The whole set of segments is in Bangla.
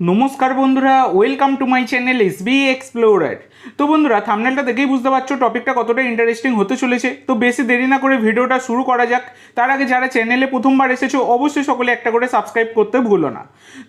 নমস্কার বন্ধুরা welcome to my channel S B explorer তো বন্ধুরা থামনেলটা দেখেই বুঝতে পারছ টপিকটা কতটা ইন্টারেস্টিং হতে চলেছে। তো বেশি দেরি না করে ভিডিওটা শুরু করা যাক। তার আগে যারা চ্যানেলে প্রথমবার এসেছ, অবশ্যই সকলে একটা করে সাবস্ক্রাইব করতে ভুলো না।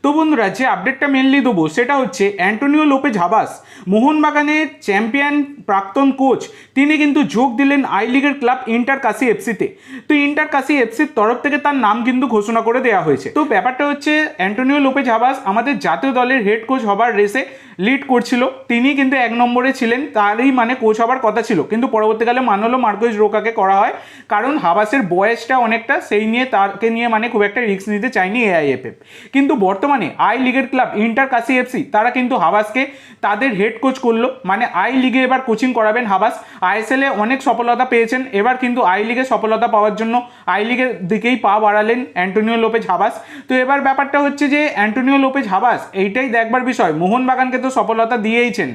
তো বন্ধুরা, যে আপডেটটা মেনলি দেবো, সেটা হচ্ছে অ্যান্টোনিও লোপে ঝাবাস মোহনবাগানের চ্যাম্পিয়ন প্রাক্তন কোচ তিনি কিন্তু যোগ দিলেন আই লিগের ক্লাব ইন্টার কাশি এফসিতে তো ইন্টার কাশি এফসির তরফ থেকে তার নাম কিন্তু ঘোষণা করে দেওয়া হয়েছে। তো ব্যাপারটা হচ্ছে, অ্যান্টোনিও লোপে ঝাবাস আমাদের জাতীয় দলের হেড কোচ হবার রেসে লিড করছিল তিনি কিন্তু এক নম্বরে ছিলেন, তারই মানে কোচ হবার কথা ছিল। কিন্তু পরবর্তীকালে মানলো মার্কোজ রোকাকে করা হয়, কারণ হাবাসের বয়সটা অনেকটা সেই নিয়ে তাকে নিয়ে মানে খুব একটা রিস্ক নিতে চায়নি এআইএফএফ কিন্তু বর্তমানে আই লিগের ক্লাব ইন্টার কাশি এফসি তারা কিন্তু হাবাসকে তাদের হেড কোচ করল। মানে আই লিগে এবার কোচিং করাবেন হাবাস। আইএসএল অনেক সফলতা পেয়েছেন, এবার কিন্তু আই লিগে সফলতা পাওয়ার জন্য আই লিগের দিকেই পা বাড়ালেন অ্যান্টোনিও লোপেজ হাবাস। তো এবার ব্যাপারটা হচ্ছে যে, অ্যান্টোনিও লোপেজ হাবাস, এইটাই দেখবার বিষয়। মোহনবাগানকে তো সফলতা দিয়েইছেন।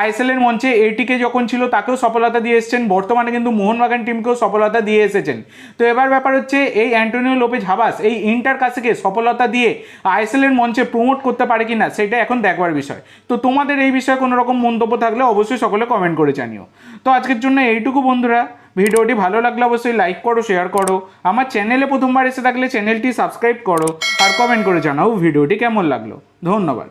আইএসএল এর মঞ্চে এটিকে যখন ছিল, তাকেও সফলতা দিয়ে এসেছেন। বর্তমানে কিন্তু মোহনবাগান টিমকেও সফলতা দিয়ে এসেছেন। তো এবার ব্যাপার হচ্ছে, এই অ্যান্টোনিও লোপেজ হাবাস, এই ইন্টার কাছেকে সফলতা দিয়ে আইএসএল এর মঞ্চে প্রমোট করতে পারে কিনা, সেটা এখন দেখবার বিষয়। তো তোমাদের এই বিষয়ে কোনো রকম মন্তব্য থাকলে অবশ্যই সকলে কমেন্ট করে জানিও। তো আজকের জন্য এইটুকু বন্ধুরা। ভিডিওটি ভালো লাগলে অবশ্যই লাইক করো শেয়ার করো। আমার চ্যানেলে প্রথমবার এসে থাকলে চ্যানেলটি সাবস্ক্রাইব করো আর কমেন্ট করে জানাও ভিডিওটি কেমন লাগল। ধন্যবাদ।